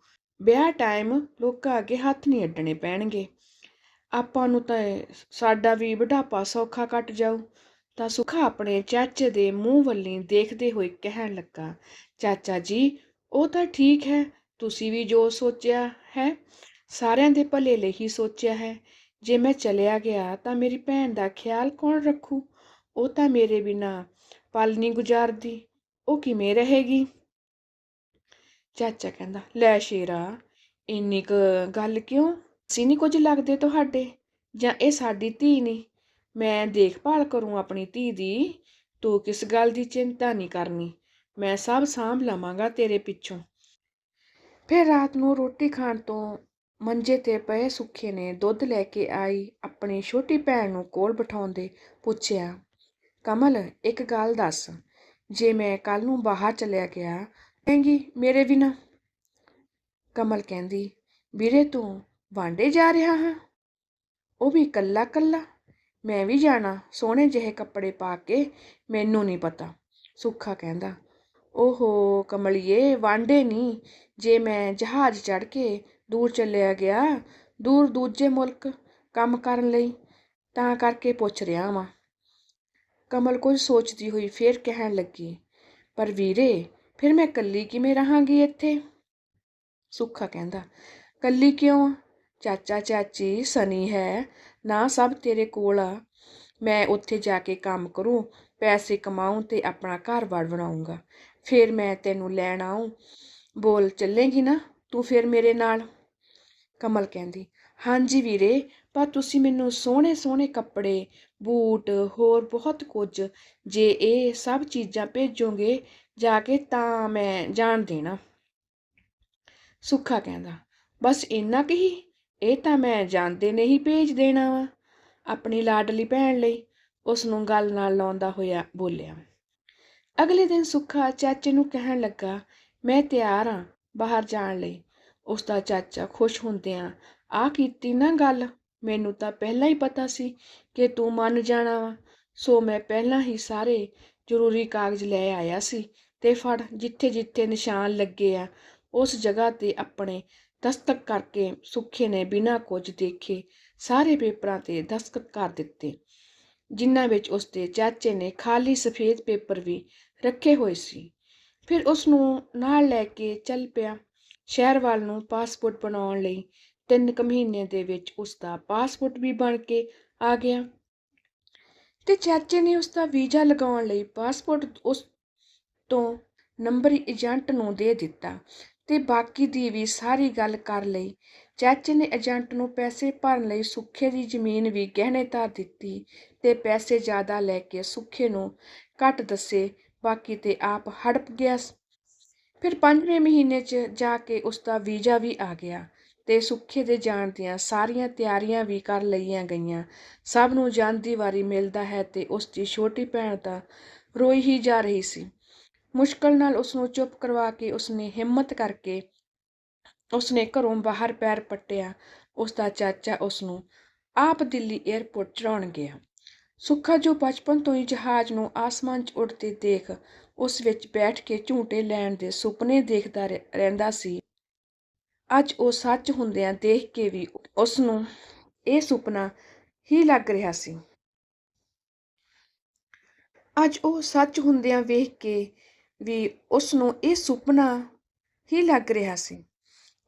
ਵਿਆਹ ਟਾਈਮ ਲੋਕਾਂ ਅੱਗੇ ਹੱਥ ਨਹੀਂ ਅੱਡਣੇ ਪੈਣਗੇ। ਆਪਾਂ ਨੂੰ ਤਾਂ ਸਾਡਾ ਵੀ ਬੁਢਾਪਾ ਸੌਖਾ ਕੱਟ ਜਾਊ। ਤਾਂ ਸੁਖਾ ਆਪਣੇ ਚਾਚੇ ਦੇ ਮੂੰਹ ਵੱਲੀ ਦੇਖਦੇ ਹੋਏ ਕਹਿਣ ਲੱਗਾ, ਚਾਚਾ ਜੀ, ਉਹ ਤਾਂ ਠੀਕ ਹੈ, ਤੁਸੀਂ ਵੀ ਜੋ ਸੋਚਿਆ ਹੈ, ਸਾਰਿਆਂ ਦੇ ਭਲੇ ਲਈ ਹੀ ਸੋਚਿਆ ਹੈ। ਜੇ ਮੈਂ ਚਲਿਆ ਗਿਆ ਤਾਂ ਮੇਰੀ ਭੈਣ ਦਾ ਖਿਆਲ ਕੌਣ ਰੱਖੂ? ਉਹ ਤਾਂ ਮੇਰੇ ਬਿਨਾ ਪਲ ਨਹੀਂ ਗੁਜ਼ਾਰਦੀ। ਉਹ ਕਿਵੇਂ ਰਹੇਗੀ? ਚਾਚਾ ਕਹਿੰਦਾ, ਲੈ ਸ਼ੇਰਾ, ਇੰਨੀ ਕੁ ਗੱਲ ਕਿਉਂ? ਅਸੀਂ ਨਹੀਂ ਕੁਝ ਲੱਗਦੇ ਤੁਹਾਡੇ? ਜਾਂ ਇਹ ਸਾਡੀ ਧੀ ਨਹੀਂ ਮੈਂ ਦੇਖਭਾਲ ਕਰੂੰ ਆਪਣੀ ਧੀ ਦੀ। ਤੂੰ ਕਿਸ ਗੱਲ ਦੀ ਚਿੰਤਾ ਨਹੀਂ ਕਰਨੀ। ਮੈਂ ਸਭ ਸਾਂਭ ਲਵਾਂਗਾ ਤੇਰੇ ਪਿੱਛੋਂ। ਫਿਰ ਰਾਤ ਨੂੰ ਰੋਟੀ ਖਾਣ ਤੋਂ ਮੰਜੇ ਤੇ ਪਏ ਸੁੱਖੇ ਨੇ ਦੁੱਧ ਲੈ ਕੇ ਆਈ ਆਪਣੀ ਛੋਟੀ ਭੈਣ ਨੂੰ ਕੋਲ ਬਿਠਾਉਂਦੇ ਪੁੱਛਿਆ, ਕਮਲ, ਇੱਕ ਗੱਲ ਦੱਸ। ਜੇ ਮੈਂ ਕੱਲ ਨੂੰ ਬਾਹਰ ਚਲਿਆ ਗਿਆ, ਕਹੇਂਗੀ, ਮੇਰੇ ਬਿਨਾ? ਕਮਲ ਕਹਿੰਦੀ, ਵੀਰੇ ਤੂੰ ਵਾਂਡੇ ਜਾ ਰਿਹਾ ਹਾਂ। ਉਹ ਵੀ ਕੱਲਾ ਕੱਲਾ ਮੈਂ ਵੀ ਜਾਣਾ। ਸੋਹਣੇ ਜਿਹੇ ਕੱਪੜੇ ਪਾ ਕੇ ਮੈਨੂੰ ਨਹੀਂ ਪਤਾ। ਸੁੱਖਾ ਕਹਿੰਦਾ, ਓਹੋ, ਕਮਲੀਏ, ਵਾਂਡੇ ਨਹੀਂ। ਜੇ ਮੈਂ ਜਹਾਜ਼ ਚੜ੍ਹ ਕੇ ਦੂਰ ਚੱਲਿਆ ਗਿਆ, ਦੂਰ ਦੂਜੇ ਮੁਲਕ ਕੰਮ ਕਰਨ ਲਈ, ਤਾਂ ਕਰਕੇ ਪੁੱਛ ਰਿਹਾ ਵਾਂ। ਕਮਲ ਕੁਝ ਸੋਚਦੀ ਹੋਈ ਫੇਰ ਕਹਿਣ ਲੱਗੀ, ਪਰ ਵੀਰੇ, ਫਿਰ ਮੈਂ ਕੱਲੀ ਕਿਵੇਂ ਰਹਾਂਗੀ ਇੱਥੇ? ਸੁੱਖਾ ਕਹਿੰਦਾ ਕੱਲੀ ਕਿਉਂ? ਚਾਚਾ, ਚਾਚੀ, ਸਨੀ ਹੈ। ਨਾ ਸਭ ਤੇਰੇ ਕੋਲ ਆ। ਮੈਂ ਉੱਥੇ ਜਾ ਕੇ ਕੰਮ ਕਰੂੰ, ਪੈਸੇ ਕਮਾਉਂ ਤੇ ਆਪਣਾ ਘਰ-ਬਾਰ ਬਣਾਉਂਗਾ ਫਿਰ ਮੈਂ ਤੈਨੂੰ ਲੈਣ ਆਉਂ ਬੋਲ, ਚੱਲੇਗੀ ਨਾ? ਤੂੰ ਫਿਰ ਮੇਰੇ ਨਾਲ? ਕਮਲ ਕਹਿੰਦੀ, ਹਾਂਜੀ ਵੀਰੇ, ਪਰ ਤੁਸੀਂ ਮੈਨੂੰ ਸੋਹਣੇ ਸੋਹਣੇ ਕੱਪੜੇ, ਬੂਟ, ਹੋਰ ਬਹੁਤ ਕੁਝ, ਜੇ ਇਹ ਸਭ ਚੀਜ਼ਾਂ ਭੇਜੋਗੇ, ਜਾ ਕੇ ਤਾਂ ਮੈਂ ਜਾਣ ਦੇਣਾ। ਸੁੱਖਾ ਕਹਿੰਦਾ, ਬਸ ਇੰਨਾ ਕੁ ਹੀ ਇਹ ਤਾਂ ਮੈਂ ਜਾਣਦੇ ਨਹੀਂ ਭੇਜ ਦੇਣਾ ਵਾ, ਆਪਣੀ ਲਾਡਲੀ ਭੈਣ ਲਈ ਉਸ ਨੂੰ ਗੱਲ ਨਾਲ ਲਾਉਂਦਾ ਹੋਇਆ ਬੋਲਿਆ। ਅਗਲੇ ਦਿਨ ਸੁੱਖਾ ਚਾਚੇ ਨੂੰ ਕਹਿਣ ਲੱਗਾ, ਮੈਂ ਤਿਆਰ ਹਾਂ ਬਾਹਰ ਜਾਣ ਲਈ। ਉਸ ਦਾ ਚਾਚਾ ਖੁਸ਼ ਹੁੰਦਿਆਂ ਆ ਕੀਤੀ ਨਾ ਗੱਲ, ਮੈਨੂੰ ਤਾਂ ਪਹਿਲਾਂ ਹੀ ਪਤਾ ਸੀ ਕਿ ਤੂੰ ਮੰਨ ਜਾਣਾ ਵਾ। ਸੋ ਮੈਂ ਪਹਿਲਾਂ ਹੀ ਸਾਰੇ ਜ਼ਰੂਰੀ ਕਾਗਜ਼ ਲੈ ਆਇਆ ਸੀ ਤੇ ਫੜ ਜਿੱਥੇ ਜਿੱਥੇ ਨਿਸ਼ਾਨ ਲੱਗੇ ਆ, ਉਸ ਜਗ੍ਹਾ ਤੇ ਆਪਣੇ ਦਸਤਕ ਕਰਕੇ ਸੁੱਖੇ ਨੇ ਬਿਨਾਂ ਕੁਝ ਦੇਖੇ ਸਾਰੇ ਪੇਪਰਾਂ ਤੇ ਦਸਤਖਤ ਕਰ ਦਿੱਤੇ। ਜਿਨ੍ਹਾਂ ਵਿੱਚ ਉਸਦੇ ਚਾਚੇ ਨੇ ਖਾਲੀ ਸਫੇਦ ਪੇਪਰ ਵੀ ਰੱਖੇ ਹੋਏ ਸੀ। ਫਿਰ ਉਸ ਨੂੰ ਨਾਲ ਲੈ ਕੇ ਚੱਲ ਪਿਆ। ਸ਼ਹਿਰ ਵੱਲ ਨੂੰ ਪਾਸਪੋਰਟ ਬਣਾਉਣ ਲਈ ਤਿੰਨ ਕੁ ਮਹੀਨੇ ਦੇ ਵਿੱਚ ਉਸ ਦਾ ਪਾਸਪੋਰਟ ਵੀ ਬਣ ਕੇ ਆ ਗਿਆ। ਤੇ ਚਾਚੇ ਨੇ ਉਸ ਦਾ ਵੀਜ਼ਾ ਲਗਾਉਣ ਲਈ ਪਾਸਪੋਰਟ ਉਸ ਤੋਂ ਨੰਬਰੀ ਏਜੰਟ ਨੂੰ ਦੇ ਦਿੱਤਾ। ਤੇ ਬਾਕੀ ਦੀ ਵੀ ਸਾਰੀ ਗੱਲ ਕਰ ਲਈ। ਚਾਚੇ ਨੇ ਏਜੰਟ ਨੂੰ ਪੈਸੇ ਭਰਨ ਲਈ ਸੁੱਖੇ ਦੀ ਜ਼ਮੀਨ ਵੀ ਗਹਿਣੇ ਧਰ ਦਿੱਤੀ ਤੇ ਪੈਸੇ ਜ਼ਿਆਦਾ ਲੈ ਕੇ ਸੁੱਖੇ ਨੂੰ ਘੱਟ ਦੱਸੇ, ਬਾਕੀ ਤੇ ਆਪ ਹੜਪ ਗਿਆ ਫਿਰ ਪੰਜਵੇਂ ਮਹੀਨੇ 'ਚ ਜਾ ਕੇ ਉਸ ਦਾ ਵੀਜ਼ਾ ਵੀ ਆ ਗਿਆ ਤੇ ਸੁੱਖੇ ਦੇ ਜਾਣ ਦੀਆਂ ਸਾਰੀਆਂ ਤਿਆਰੀਆਂ ਵੀ ਕਰ ਲਈਆਂ ਗਈਆਂ। ਸਭ ਨੂੰ ਜਾਂਦੀ ਵਾਰੀ ਮਿਲਦਾ ਹੈ ਤੇ ਉਸ ਦੀ ਛੋਟੀ ਭੈਣ ਤਾਂ ਰੋਈ ਹੀ ਜਾ ਰਹੀ ਸੀ। ਮੁਸ਼ਕਲ ਨਾਲ ਉਸ ਨੂੰ ਚੁੱਪ ਕਰਵਾ ਕੇ ਉਸਨੇ ਹਿੰਮਤ ਕਰਕੇ ਉਸਨੇ ਘਰੋਂ ਬਾਹਰ ਪੈਰ ਪੱਟਿਆ। ਉਸ ਦਾ ਚਾਚਾ ਉਸ ਨੂੰ ਆਪ ਦਿੱਲੀ 에ਅਰਪੋਰਟ ਚੜਾਉਣ ਗਿਆ। ਸੁੱਖਾ ਜੋ ਬਚਪਨ ਤੋਂ ਹੀ ਜਹਾਜ਼ ਨੂੰ ਆਸਮਾਨ 'ਚ ਉੱਡਦੇ ਦੇਖ ਉਸ ਵਿੱਚ ਬੈਠ ਕੇ ਝੂਟੇ ਲੈਣ ਦੇ ਸੁਪਨੇ ਦੇਖਦਾ ਰਹਿੰਦਾ ਸੀ। ਅੱਜ ਉਹ ਸੱਚ ਹੁੰਦਿਆਂ ਦੇਖ ਕੇ ਵੀ ਉਸ ਨੂੰ ਇਹ ਸੁਪਨਾ ਹੀ ਲੱਗ ਰਿਹਾ ਸੀ। ਅੱਜ ਉਹ ਸੱਚ ਹੁੰਦਿਆਂ ਵੇਖ ਕੇ ਵੀ ਉਸ ਨੂੰ ਇਹ ਸੁਪਨਾ ਹੀ ਲੱਗ ਰਿਹਾ ਸੀ।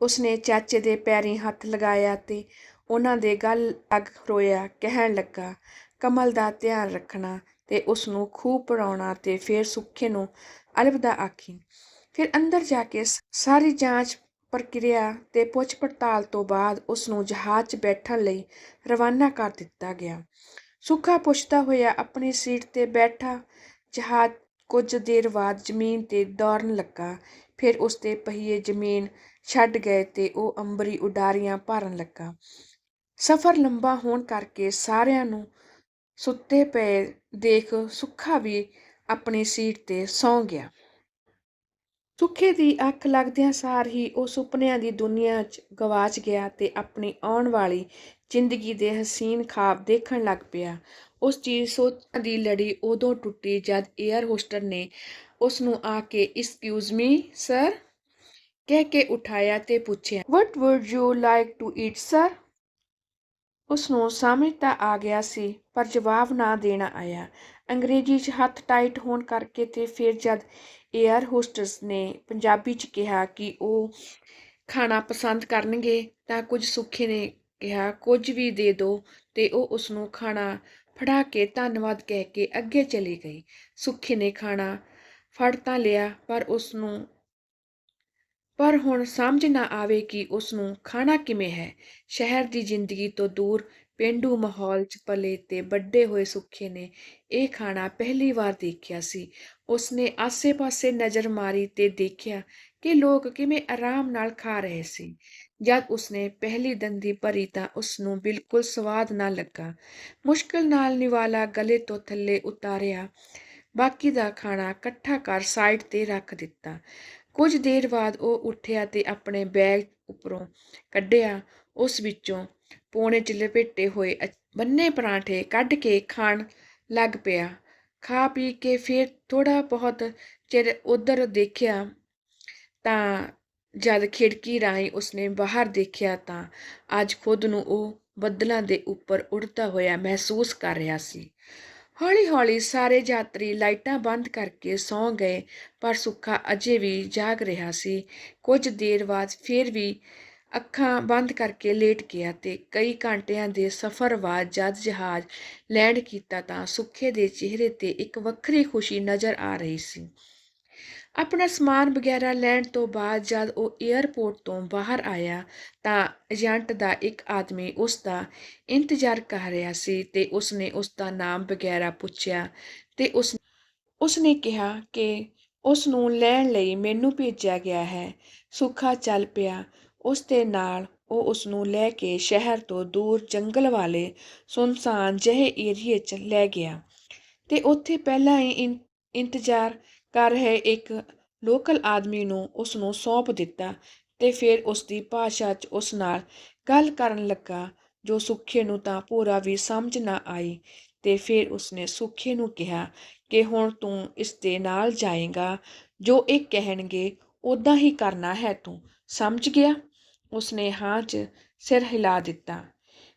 ਉਸਨੇ ਚਾਚੇ ਦੇ ਪੈਰੀਂ ਹੱਥ ਲਗਾਇਆ ਤੇ ਉਹਨਾਂ ਦੇ ਗੱਲ ਅਗ ਰੋਇਆ, ਕਹਿਣ ਲੱਗਾ, ਕਮਲ ਦਾ ਧਿਆਨ ਰੱਖਣਾ। ਤੇ ਉਸ ਨੂੰ ਖੂਬ ਪੜਾਉਣਾ ਤੇ ਫਿਰ ਸੁੱਖੇ ਨੂੰ ਅਲਵਿਦਾ ਆਖੀ। ਫਿਰ ਅੰਦਰ ਜਾ ਕੇ ਸਾਰੀ ਜਾਂਚ ਪ੍ਰਕਿਰਿਆ ਤੇ ਪੁੱਛ ਪੜਤਾਲ ਤੋਂ ਬਾਅਦ ਉਸ ਨੂੰ ਜਹਾਜ਼ 'ਚ ਬੈਠਣ ਲਈ ਰਵਾਨਾ ਕਰ ਦਿੱਤਾ ਗਿਆ। ਸੁੱਖਾ ਪੁੱਛਦਾ ਹੋਇਆ ਆਪਣੀ ਸੀਟ ਤੇ ਬੈਠਾ, ਜਹਾਜ਼ ਕੁਝ ਦੇਰ ਬਾਅਦ ਜ਼ਮੀਨ ਤੇ ਦੌੜਨ ਲੱਗਾ। ਫਿਰ ਉਸਦੇ ਪਹੀਏ ਜ਼ਮੀਨ ਛੱਡ ਗਏ ਤੇ ਉਹ ਅੰਬਰੀ ਉਡਾਰੀਆਂ ਭਰਨ ਲੱਗਾ। ਸਫ਼ਰ ਲੰਬਾ ਹੋਣ ਕਰਕੇ ਸਾਰਿਆਂ ਨੂੰ ਸੁੱਤੇ ਪਏ ਦੇਖ ਸੁੱਖਾ ਵੀ ਆਪਣੀ ਸੀਟ ਤੇ ਸੌਂ ਗਿਆ। ਸੁੱਖੇ ਦੀ ਅੱਖ ਲੱਗਦਿਆਂ ਸਾਰ ਹੀ ਉਹ ਸੁਪਨਿਆਂ ਦੀ ਦੁਨੀਆ 'ਚ ਗਵਾਚ ਗਿਆ ਤੇ ਆਪਣੀ ਆਉਣ ਵਾਲੀ ਜ਼ਿੰਦਗੀ ਦੇ ਹਸੀਨ ਖਾਬ ਦੇਖਣ ਲੱਗ ਪਿਆ। ਉਸ ਚੀਜ਼ ਸੋਚਾਂ ਦੀ ਲੜੀ ਉਦੋਂ ਟੁੱਟੀ ਜਦ 에ਅਰ ਹੋਸਟਰ ਨੇ ਉਸ ਨੂੰ ਆ ਕੇ ਐਕਸਕਿਊਜ਼ ਮੀ ਸਰ ਕਹਿ ਕੇ ਉਠਾਇਆ ਤੇ ਪੁੱਛਿਆ what would you like to eat sir ਉਸ ਨੂੰ ਸਮਝ ਤਾਂ ਆ ਗਿਆ ਸੀ, ਪਰ ਜਵਾਬ ਨਾ ਦੇਣਾ ਆਇਆ। ਅੰਗਰੇਜ਼ੀ 'ਚ ਹੱਥ ਟਾਈਟ ਹੋਣ ਕਰਕੇ ਤੇ ਫਿਰ ਜਦ 에ਅਰ ਹੋਸਟਸ ਨੇ ਪੰਜਾਬੀ 'ਚ ਕਿਹਾ ਕਿ ਉਹ ਖਾਣਾ ਪਸੰਦ ਕਰਨਗੇ, ਤਾਂ ਕੁਝ ਸੁੱਖੇ ਨੇ ਕਿਹਾ, ਕੁਝ ਵੀ ਦੇ ਦਿਓ ਤੇ ਉਹ ਉਸ ਨੂੰ ਖਾਣਾ ਫੜਾ ਕੇ ਧੰਨਵਾਦ ਕਹਿ ਕੇ ਅੱਗੇ ਚਲੀ ਗਈ। ਸੁੱਖੀ ਨੇ ਖਾਣਾ ਫੜ ਤਾਂ ਲਿਆ, ਪਰ ਉਸ ਨੂੰ ਪਰ ਹੁਣ ਸਮਝ ਨਾ ਆਵੇ ਕਿ ਉਸ ਨੂੰ ਖਾਣਾ ਕਿਵੇਂ ਹੈ। ਸ਼ਹਿਰ ਦੀ ਜ਼ਿੰਦਗੀ ਤੋਂ ਦੂਰ ਪੇਂਡੂ ਮਾਹੌਲ 'ਚ ਪਲੇ ਤੇ ਵੱਡੇ ਹੋਏ ਸੁੱਖੇ ਨੇ ਇਹ ਖਾਣਾ ਪਹਿਲੀ ਵਾਰ ਦੇਖਿਆ ਸੀ। ਉਸਨੇ ਆਸੇ-ਪਾਸੇ ਨਜ਼ਰ ਮਾਰੀ ਤੇ ਦੇਖਿਆ ਕਿ ਲੋਕ ਕਿਵੇਂ ਆਰਾਮ ਨਾਲ ਖਾ ਰਹੇ ਸੀ। ਜਦ ਉਸਨੇ ਪਹਿਲੀ ਦੰਦੀ ਭਰੀ ਤਾਂ ਉਸਨੂੰ ਬਿਲਕੁਲ ਸਵਾਦ ਨਾ ਲੱਗਾ। ਮੁਸ਼ਕਲ ਨਾਲ ਨਿਵਾਲਾ ਗਲੇ ਤੋਂ ਥੱਲੇ ਉਤਾਰਿਆ। ਬਾਕੀ ਦਾ ਖਾਣਾ ਇਕੱਠਾ ਕਰ ਸਾਈਡ ਤੇ ਰੱਖ ਦਿੱਤਾ। ਕੁਝ ਦੇਰ ਬਾਅਦ ਉਹ ਉੱਠਿਆ ਤੇ ਆਪਣੇ ਬੈਗ ਉੱਪਰੋਂ ਕੱਢਿਆ। ਉਸ ਵਿੱਚੋਂ ਪੌਣੇ ਚ ਲਪੇਟੇ ਹੋਏ ਅਚ- ਬੰਨੇ ਪਰਾਂਠੇ ਕੱਢ ਕੇ ਖਾਣ ਲੱਗ ਪਿਆ। ਖਾ ਪੀ ਕੇ ਫਿਰ ਥੋੜਾ ਬਹੁਤ ਚਿਰ ਉਧਰ ਦੇਖਿਆ ਤਾਂ ਜਦ ਖਿੜਕੀ ਰਾਹੀਂ ਉਸਨੇ ਬਾਹਰ ਦੇਖਿਆ ਤਾਂ ਅੱਜ ਖੁਦ ਨੂੰ ਉਹ ਬੱਦਲਾਂ ਦੇ ਉੱਪਰ ਉੱਡਦਾ ਹੋਇਆ ਮਹਿਸੂਸ ਕਰ ਰਿਹਾ ਸੀ। ਹੌਲੀ-ਹੌਲੀ ਸਾਰੇ ਯਾਤਰੀ ਲਾਈਟਾਂ ਬੰਦ ਕਰਕੇ ਸੌਂ ਗਏ, ਪਰ ਸੁੱਖਾ ਅਜੇ ਵੀ ਜਾਗ ਰਿਹਾ ਸੀ। ਕੁਝ ਦੇਰ ਬਾਅਦ ਫਿਰ ਵੀ ਅੱਖਾਂ ਬੰਦ ਕਰਕੇ ਲੇਟ ਗਿਆ ਤੇ ਕਈ ਘੰਟਿਆਂ ਦੇ ਸਫ਼ਰ ਬਾਅਦ ਜਦ ਜਹਾਜ਼ ਲੈਂਡ ਕੀਤਾ ਤਾਂ ਸੁੱਖੇ ਦੇ ਚਿਹਰੇ ਤੇ ਇੱਕ ਵੱਖਰੀ ਖੁਸ਼ੀ ਨਜ਼ਰ ਆ ਰਹੀ ਸੀ। ਆਪਣਾ ਸਮਾਨ ਵਗੈਰਾ ਲੈਣ ਤੋਂ ਬਾਅਦ ਜਦ ਉਹ 에ਅਰਪੋਰਟ ਤੋਂ ਬਾਹਰ ਆਇਆ ਤਾਂ ਏਜੰਟ ਦਾ ਇੱਕ ਆਦਮੀ ਉਸ ਦਾ ਇੰਤਜ਼ਾਰ ਕਰ ਰਿਹਾ ਸੀ ਤੇ ਉਸਨੇ ਉਸ ਦਾ ਨਾਮ ਵਗੈਰਾ ਪੁੱਛਿਆ ਤੇ ਉਸ ਉਸਨੇ ਕਿਹਾ ਕਿ ਉਸ ਨੂੰ ਲੈਣ ਲਈ ਮੈਨੂੰ ਭੇਜਿਆ ਗਿਆ ਹੈ। ਸੁੱਖਾ ਚੱਲ ਪਿਆ। ਉਸ ਦੇ ਨਾਲ ਉਹ ਉਸ ਨੂੰ ਲੈ ਕੇ ਸ਼ਹਿਰ ਤੋਂ ਦੂਰ ਜੰਗਲ ਵਾਲੇ ਸੁਨਸਾਨ ਜਿਹੇ ਏਰੀਏ 'ਚ ਲੈ ਗਿਆ ਤੇ ਉੱਥੇ ਪਹਿਲਾਂ ਹੀ ਇੰ- ਇੰਤਜ਼ਾਰ ਕਰ ਰਹੇ ਇੱਕ। ਲੋਕਲ ਆਦਮੀ ਨੂੰ ਉਸ ਨੂੰ ਸੌਂਪ ਦਿੱਤਾ ਤੇ ਫਿਰ ਉਸ ਦੀ ਭਾਸ਼ਾ 'ਚ ਉਸ ਨਾਲ ਗੱਲ ਕਰਨ ਲੱਗਾ, ਜੋ ਸੁੱਖੇ ਨੂੰ ਤਾਂ ਪੂਰਾ ਵੀ ਸਮਝ ਨਾ ਆਈ। ਤੇ ਫਿਰ ਉਸਨੇ ਸੁੱਖੇ ਨੂੰ ਕਿਹਾ ਕਿ ਹੁਣ ਤੂੰ ਇਸ ਦੇ ਨਾਲ ਜਾਏਗਾ, ਜੋ ਇਹ ਕਹਿਣਗੇ ਉਦਾਂ ਹੀ ਕਰਨਾ ਹੈ ਤੂੰ। ਸਮਝ ਗਿਆ? ਉਸਨੇ ਹਾਂ 'ਚ ਸਿਰ ਹਿਲਾ ਦਿੱਤਾ।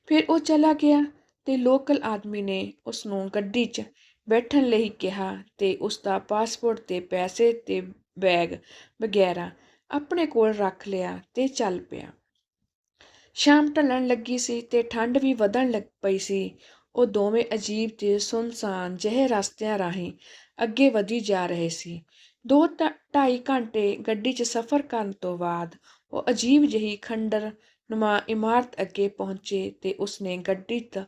ਫਿਰ ਉਹ ਚਲਾ ਗਿਆ ਤੇ ਲੋਕਲ ਆਦਮੀ ਨੇ ਉਸ ਨੂੰ ਗੱਡੀ 'ਚ ਬੈਠਣ ਲਈ ਕਿਹਾ ਤੇ ਉਸ ਦਾ ਪਾਸਪੋਰਟ ਤੇ ਪੈਸੇ ਤੇ ਬੈਗ ਵਗੈਰਾ ਆਪਣੇ ਕੋਲ ਰੱਖ ਲਿਆ ਤੇ ਚੱਲ ਪਿਆ। ਸ਼ਾਮ ਢਲਣ ਲੱਗੀ ਸੀ ਤੇ ਠੰਡ ਵੀ ਵਧਣ ਲੱਗ ਪਈ ਸੀ। ਉਹ ਦੋਵੇਂ ਅਜੀਬ ਤੇ ਸੁਨਸਾਨ ਜਿਹੇ ਰਸਤਿਆਂ ਰਾਹੀਂ ਅੱਗੇ ਵਧੀ ਜਾ ਰਹੇ ਸੀ। ਦੋ ਢ- ਢਾਈ ਘੰਟੇ ਗੱਡੀ 'ਚ ਸਫ਼ਰ ਕਰਨ ਤੋਂ ਬਾਅਦ ਉਹ ਅਜੀਬ ਜਿਹੀ ਖੰਡਰ ਨੁਮਾ ਇਮਾਰਤ ਅੱਗੇ ਪਹੁੰਚੇ ਤੇ ਉਸਨੇ ਗੱਡੀ ਦਾ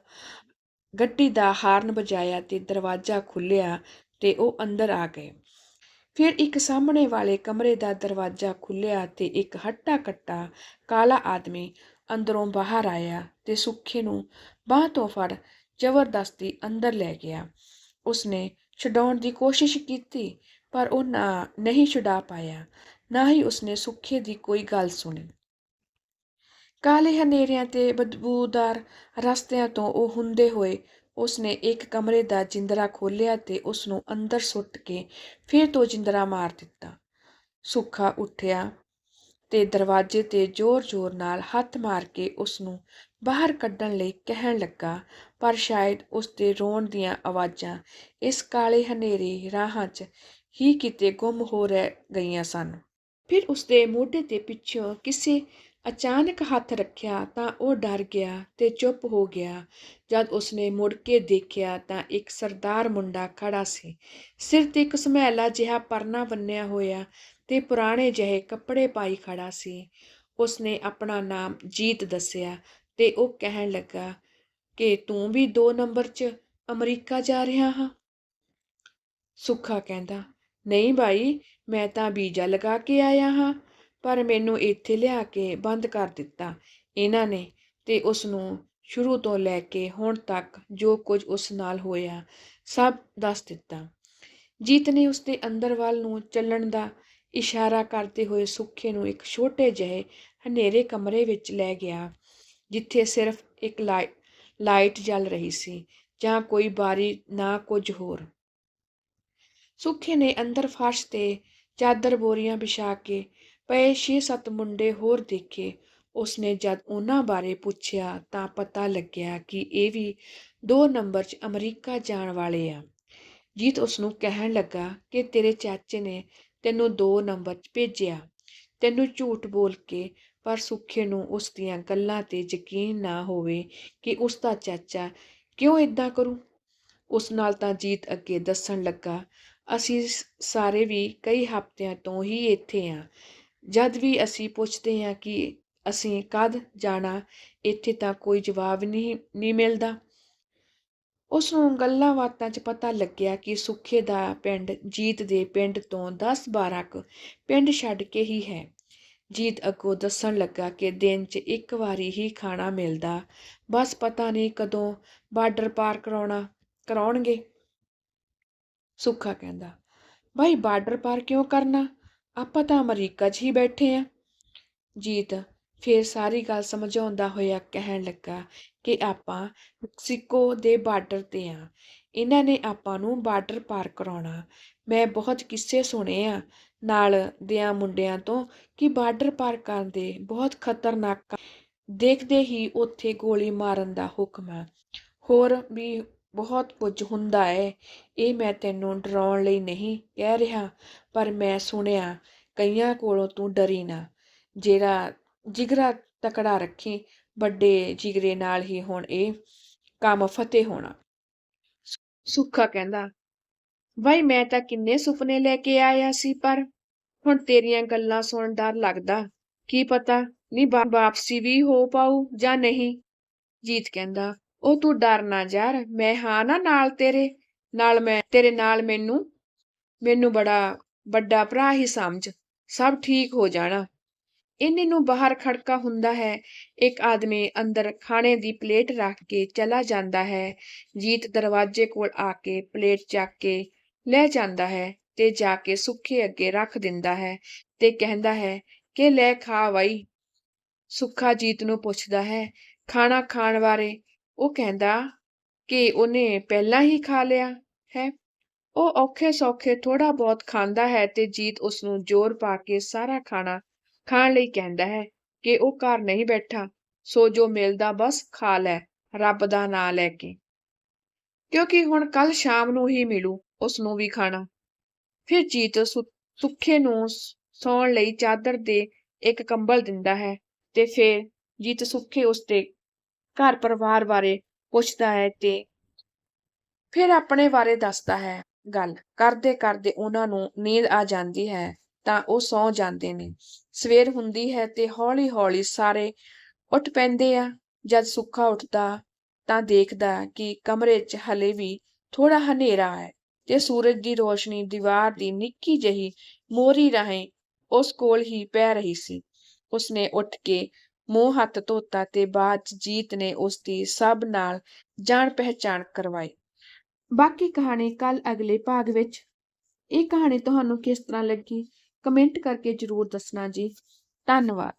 ਗੱਡੀ ਦਾ ਹਾਰਨ ਵਜਾਇਆ ਤੇ ਦਰਵਾਜ਼ਾ ਖੁੱਲ੍ਹਿਆ ਤੇ ਉਹ ਅੰਦਰ ਆ ਗਏ। ਫਿਰ ਇੱਕ ਸਾਹਮਣੇ ਵਾਲੇ ਕਮਰੇ ਦਾ ਦਰਵਾਜ਼ਾ ਖੁੱਲ੍ਹਿਆ ਤੇ ਇੱਕ ਹੱਟਾ ਕੱਟਾ ਕਾਲਾ ਆਦਮੀ ਅੰਦਰੋਂ ਬਾਹਰ ਆਇਆ ਤੇ ਸੁੱਖੇ ਨੂੰ ਬਾਂਹ ਤੋਂ ਫੜ ਜ਼ਬਰਦਸਤੀ ਅੰਦਰ ਲੈ ਗਿਆ। ਉਸਨੇ ਛਡਾਉਣ ਦੀ ਕੋਸ਼ਿਸ਼ ਕੀਤੀ, ਪਰ ਉਹ ਨਾ, ਨਹੀਂ ਛੁਡਾ ਪਾਇਆ। ਨਾ ਹੀ ਉਸਨੇ ਸੁੱਖੇ ਦੀ ਕੋਈ ਗੱਲ ਸੁਣੀ। ਕਾਲੇ ਹਨੇਰਿਆਂ ਤੇ ਬਦਬੂਦਾਰ ਰਸਤਿਆਂ ਤੋਂ ਉਹ ਹੁੰਦੇ ਹੋਏ, ਉਸਨੇ ਇੱਕ ਕਮਰੇ ਦਾ ਜਿੰਦਰਾ ਖੋਲ੍ਹਿਆ ਤੇ ਉਸ ਨੂੰ ਅੰਦਰ ਸੁੱਟ ਕੇ ਫਿਰ ਤੋਂ ਜਿੰਦਰਾ ਮਾਰ ਦਿੱਤਾ। ਸੁੱਖਾ ਉੱਠਿਆ ਤੇ ਦਰਵਾਜ਼ੇ ਤੇ ਜ਼ੋਰ-ਜ਼ੋਰ ਨਾਲ ਹੱਥ ਮਾਰ ਕੇ ਉਸ ਨੂੰ ਬਾਹਰ ਕੱਢਣ ਲਈ ਕਹਿਣ ਲੱਗਾ, ਪਰ ਸ਼ਾਇਦ ਉਸ ਦੇ ਰੋਣ ਦੀਆਂ ਆਵਾਜ਼ਾਂ ਇਸ ਕਾਲੇ ਹਨੇਰੇ ਰਾਹਾਂ 'ਚ ਹੀ ਕਿਤੇ ਗੁੰਮ ਹੋ ਰਹਿ ਗਈਆਂ ਸਨ। ਫਿਰ ਉਸ ਦੇ ਮੋਢੇ ਤੇ ਪਿੱਛੋਂ ਕਿਸੇ ਅਚਾਨਕ ਹੱਥ ਰੱਖਿਆ ਤਾਂ ਉਹ ਡਰ ਗਿਆ ਤੇ ਚੁੱਪ ਹੋ ਗਿਆ। ਜਦ ਉਸਨੇ ਮੁੜ ਕੇ ਦੇਖਿਆ ਤਾਂ ਇੱਕ ਸਰਦਾਰ ਮੁੰਡਾ ਖੜਾ ਸੀ। ਸਿਰ ਤੇ ਇੱਕ ਸਮੈਲਾ ਜਿਹਾ ਪਰਨਾ ਬੰਨਿਆ ਹੋਇਆ ਤੇ ਪੁਰਾਣੇ ਜਿਹੇ ਕੱਪੜੇ ਪਾਈ ਖੜਾ ਸੀ। ਉਸਨੇ ਆਪਣਾ ਨਾਮ ਜੀਤ ਦੱਸਿਆ ਤੇ ਉਹ ਕਹਿਣ ਲੱਗਾ, ਕਿ ਤੂੰ ਵੀ 2 ਨੰਬਰ 'ਚ ਅਮਰੀਕਾ ਜਾ ਰਿਹਾ ਹਾਂ? ਸੁੱਖਾ ਕਹਿੰਦਾ, ਨਹੀਂ ਭਾਈ, ਮੈਂ ਤਾਂ ਵੀਜ਼ਾ ਲਗਾ ਕੇ ਆਇਆ ਹਾਂ। ਪਰ ਮੈਨੂੰ ਇੱਥੇ ਲਿਆ ਕੇ ਬੰਦ ਕਰ ਦਿੱਤਾ ਇਹਨਾਂ ਨੇ ਤੇ ਉਸ ਨੂੰ ਸ਼ੁਰੂ ਤੋਂ ਲੈ ਕੇ ਹੁਣ ਤੱਕ ਜੋ ਕੁਝ ਉਸ ਨਾਲ ਹੋਇਆ ਸਭ ਦੱਸ ਦਿੱਤਾ। ਜੀਤ ਨੇ ਉਸ ਦੇ ਅੰਦਰ ਵੱਲ ਨੂੰ ਚੱਲਣ ਦਾ ਇਸ਼ਾਰਾ ਕਰਦੇ ਹੋਏ ਸੁੱਖੇ ਨੂੰ ਇੱਕ ਛੋਟੇ ਜਿਹੇ ਹਨੇਰੇ ਕਮਰੇ ਵਿੱਚ ਲੈ ਗਿਆ, ਜਿੱਥੇ ਸਿਰਫ ਇੱਕ ਲਾਈਟ ਲਾਈਟ ਜਲ ਰਹੀ ਸੀ ਜਾਂ ਕੋਈ ਬਾਰੀ ਨਾ ਕੁਝ ਹੋਰ। ਸੁੱਖੇ ਨੇ ਅੰਦਰ ਫਰਸ਼ ਤੇ ਚਾਦਰ ਬੋਰੀਆਂ ਵਿਛਾ ਕੇ ਪਏ ਛੇ ਸੱਤ ਮੁੰਡੇ ਹੋਰ ਦੇਖੇ। ਉਸਨੇ ਜਦ ਉਹਨਾਂ ਬਾਰੇ ਪੁੱਛਿਆ ਤਾਂ ਪਤਾ ਲੱਗਿਆ ਕਿ ਇਹ ਵੀ ਦੋ ਨੰਬਰ 'ਚ ਅਮਰੀਕਾ ਜਾਣ ਵਾਲੇ ਆ। ਜੀਤ ਉਸ ਨੂੰ ਕਹਿਣ ਲੱਗਾ ਕਿ ਤੇਰੇ ਚਾਚੇ ਨੇ ਤੈਨੂੰ ਦੋ ਨੰਬਰ 'ਚ ਭੇਜਿਆ। ਤੈਨੂੰ ਝੂਠ ਬੋਲ ਕੇ ਪਰ ਸੁੱਖੇ ਨੂੰ ਉਸ ਦੀਆਂ ਗੱਲਾਂ ਤੇ ਯਕੀਨ ਨਾ ਹੋਵੇ ਕਿ ਉਸ ਦਾ ਚਾਚਾ ਕਿਉਂ ਇਦਾਂ ਕਰੂ। ਉਸ ਨਾਲ ਤਾਂ ਜੀਤ ਅੱਗੇ ਦੱਸਣ ਲੱਗਾ, ਅਸੀਂ ਸਾਰੇ ਵੀ ਕਈ ਹਫ਼ਤਿਆਂ ਤੋਂ ਹੀ ਇੱਥੇ ਆ। ਜਦ ਵੀ ਅਸੀਂ ਪੁੱਛਦੇ ਹਾਂ ਕਿ ਅਸੀਂ ਕਦ ਜਾਣਾ, ਇੱਥੇ ਤਾਂ ਕੋਈ ਜਵਾਬ ਨਹੀਂ ਨਹੀਂ ਮਿਲਦਾ। ਉਸ ਨੂੰ ਗੱਲਾਂ ਬਾਤਾਂ 'ਚ ਪਤਾ ਲੱਗਿਆ ਕਿ ਸੁੱਖੇ ਦਾ ਪਿੰਡ ਜੀਤ ਦੇ ਪਿੰਡ ਤੋਂ 10-12 ਕੁ ਪਿੰਡ ਛੱਡ ਕੇ ਹੀ ਹੈ। ਜੀਤ ਅੱਗੋਂ ਦੱਸਣ ਲੱਗਾ ਕਿ ਦਿਨ 'ਚ ਇੱਕ ਵਾਰੀ ਹੀ ਖਾਣਾ ਮਿਲਦਾ। ਬਸ ਪਤਾ ਨਹੀਂ ਕਦੋਂ ਬਾਰਡਰ ਪਾਰ ਕਰਾਉਣਾ, ਕਰਾਉਣਗੇ। ਸੁੱਖਾ ਕਹਿੰਦਾ ਭਾਈ ਬਾਰਡਰ ਪਾਰ ਕਿਉਂ ਕਰਨਾ? ਆਪਾਂ ਤਾਂ ਅਮਰੀਕਾ 'ਚ ਹੀ ਬੈਠੇ ਆ। ਜੀਤ, ਫੇਰ ਸਾਰੀ ਗੱਲ ਸਮਝਾਉਂਦਾ ਹੋਇਆ ਕਹਿਣ ਲੱਗਾ ਕਿ ਆਪਾਂ ਮੈਕਸੀਕੋ ਦੇ ਬਾਰਡਰ ਤੇ ਆ। ਇਹਨਾਂ ਨੇ ਆਪਾਂ ਨੂੰ ਬਾਰਡਰ ਪਾਰ ਕਰਾਉਣਾ। ਮੈਂ ਬਹੁਤ ਕਿੱਸੇ ਸੁਣੇ ਆ ਨਾਲ ਦਿਆਂ ਮੁੰਡਿਆਂ ਤੋਂ ਕਿ ਬਾਰਡਰ ਪਾਰ ਕਰਨ ਦੇ ਬਹੁਤ ਖਤਰਨਾਕ ਦੇਖਦੇ ਹੀ ਉੱਥੇ ਗੋਲੀ ਮਾਰਨ ਦਾ ਹੁਕਮ ਆ। ਹੋਰ ਵੀ ਬਹੁਤ ਕੁਝ ਹੁੰਦਾ ਹੈ ਇਹ ਮੈਂ ਤੈਨੂੰ ਡਰਾਉਣ ਲਈ ਨਹੀਂ ਕਹਿ ਰਿਹਾ, ਪਰ ਮੈਂ ਸੁਣਿਆ, ਕਈਆਂ ਕੋਲੋਂ ਤੂੰ ਡਰੀ ਨਾ। ਜਿਹੜਾ ਜਿਗਰਾ ਤਕੜਾ ਰੱਖੀ, ਵੱਡੇ ਜਿਗਰੇ ਨਾਲ ਹੀ ਹੁਣ ਇਹ ਕੰਮ ਫਤਿਹ ਹੋਣਾ। ਸੁੱਖਾ ਕਹਿੰਦਾ ਭਾਈ ਮੈਂ ਤਾਂ ਕਿੰਨੇ ਸੁਪਨੇ ਲੈ ਕੇ ਆਇਆ ਸੀ, ਪਰ ਹੁਣ ਤੇਰੀਆਂ ਗੱਲਾਂ ਸੁਣ ਡਰ ਲੱਗਦਾ। ਕੀ ਪਤਾ ਨਹੀਂ ਵਾਪਸੀ ਵੀ ਹੋ ਪਾਉ ਜਾਂ ਨਹੀਂ? ਜੀਤ ਕਹਿੰਦਾ ਉਹ ਤੂੰ ਡਰ ਨਾ ਯਾਰ, ਮੈਂ ਹਾਂ ਨਾ ਨਾਲ ਤੇਰੇ, ਨਾਲ ਮੈਂ, ਤੇਰੇ ਨਾਲ ਮੈਨੂੰ ਮੈਨੂੰ ਬੜਾ ਵੱਡਾ ਭਰਾ ਹੀ ਸਮਝ, ਸਭ ਠੀਕ ਹੋ ਜਾਣਾ। ਇੰਨੇ ਨੂੰ ਬਾਹਰ ਖੜਕਾ ਹੁੰਦਾ ਹੈ, ਇੱਕ ਆਦਮੀ ਅੰਦਰ ਖਾਣੇ ਦੀ ਪਲੇਟ ਰੱਖ ਕੇ ਚਲਾ ਜਾਂਦਾ ਹੈ, ਜੀਤ ਦਰਵਾਜ਼ੇ ਕੋਲ ਆ ਕੇ ਪਲੇਟ ਚੱਕ ਕੇ ਲੈ ਜਾਂਦਾ ਹੈ ਤੇ ਜਾ ਕੇ ਸੁੱਖੇ ਅੱਗੇ ਰੱਖ ਦਿੰਦਾ ਹੈ ਤੇ ਕਹਿੰਦਾ ਹੈ, ਕਿ ਲੈ ਖਾ ਵਈ ਸੁੱਖਾ ਜੀਤ ਨੂੰ ਪੁੱਛਦਾ ਹੈ, ਖਾਣਾ ਖਾਣ ਬਾਰੇ ਉਹ ਕਹਿੰਦਾ ਕਿ ਉਹਨੇ ਪਹਿਲਾਂ ਹੀ ਖਾ ਲਿਆ ਹੈ। ਉਹ ਔਖੇ ਸੌਖੇ ਥੋੜਾ ਬਹੁਤ ਖਾਂਦਾ ਹੈ ਤੇ ਜੀਤ ਉਸ ਨੂੰ ਜ਼ੋਰ ਪਾ ਕੇ ਸਾਰਾ ਖਾਣਾ ਖਾਣ ਲਈ ਕਹਿੰਦਾ ਹੈ ਕਿ ਉਹ ਘਰ ਨਹੀਂ ਬੈਠਾ, ਸੋ ਜੋ ਮਿਲਦਾ ਬਸ ਖਾ ਲੈ, ਰੱਬ ਦਾ ਨਾਂ ਲੈ ਕੇ। ਕਿਉਂਕਿ ਹੁਣ ਕੱਲ ਸ਼ਾਮ ਨੂੰ ਹੀ ਮਿਲੂ ਉਸ ਨੂੰ ਵੀ ਖਾਣਾ। ਫਿਰ ਜੀਤ ਸੁੱਖੇ ਨੂੰ ਸੌਣ ਲਈ ਚਾਦਰ ਦੇ ਇੱਕ ਕੰਬਲ ਦਿੰਦਾ ਹੈ ਤੇ ਫਿਰ ਜੀਤ ਸੁੱਖੇ ਉਸ ਦੇ ਘਰ ਪਰਿਵਾਰ ਬਾਰੇ ਪੁੱਛਦਾ ਹੈ ਤੇ ਫਿਰ ਆਪਣੇ ਬਾਰੇ ਦੱਸਦਾ ਹੈ ਗੱਲ। ਕਰਦੇ ਕਰਦੇ ਉਹਨਾਂ ਨੂੰ ਨੀਂਦ ਆ ਜਾਂਦੀ ਹੈ ਤਾਂ ਉਹ ਸੌ ਜਾਂਦੇ ਨੇ। ਸਵੇਰ ਹੁੰਦੀ ਹੈ ਤੇ ਹੌਲੀ ਹੌਲੀ ਸਾਰੇ ਉੱਠ ਪੈਂਦੇ ਆ। ਜਦ ਸੁੱਖਾ ਉੱਠਦਾ ਤਾਂ ਦੇਖਦਾ ਕਿ ਕਮਰੇ 'ਚ ਹਲੇ ਵੀ ਥੋੜਾ ਹਨੇਰਾ ਹੈ ਤੇ ਸੂਰਜ ਦੀ ਰੋਸ਼ਨੀ ਦੀਵਾਰ ਦੀ ਨਿੱਕੀ ਜਿਹੀ ਮੋਰੀ ਰਾਹੀਂ ਉਸ ਕੋਲ ਹੀ ਪੈ ਰਹੀ ਸੀ। ਉਸਨੇ ਉੱਠ ਕੇ ਮੂੰਹ ਹੱਥ ਧੋਤਾ ਤੇ ਬਾਅਦ 'ਚ ਜੀਤ ਨੇ ਉਸ ਦੀ ਸਭ ਨਾਲ ਜਾਣ ਪਹਿਚਾਣ ਕਰਵਾਈ। ਬਾਕੀ ਕਹਾਣੀ ਕੱਲ ਅਗਲੇ ਭਾਗ ਵਿੱਚ। ਇਹ ਕਹਾਣੀ ਤੁਹਾਨੂੰ ਕਿਸ ਤਰ੍ਹਾਂ ਲੱਗੀ? ਕਮੈਂਟ ਕਰਕੇ ਜਰੂਰ ਦੱਸਣਾ ਜੀ। ਧੰਨਵਾਦ।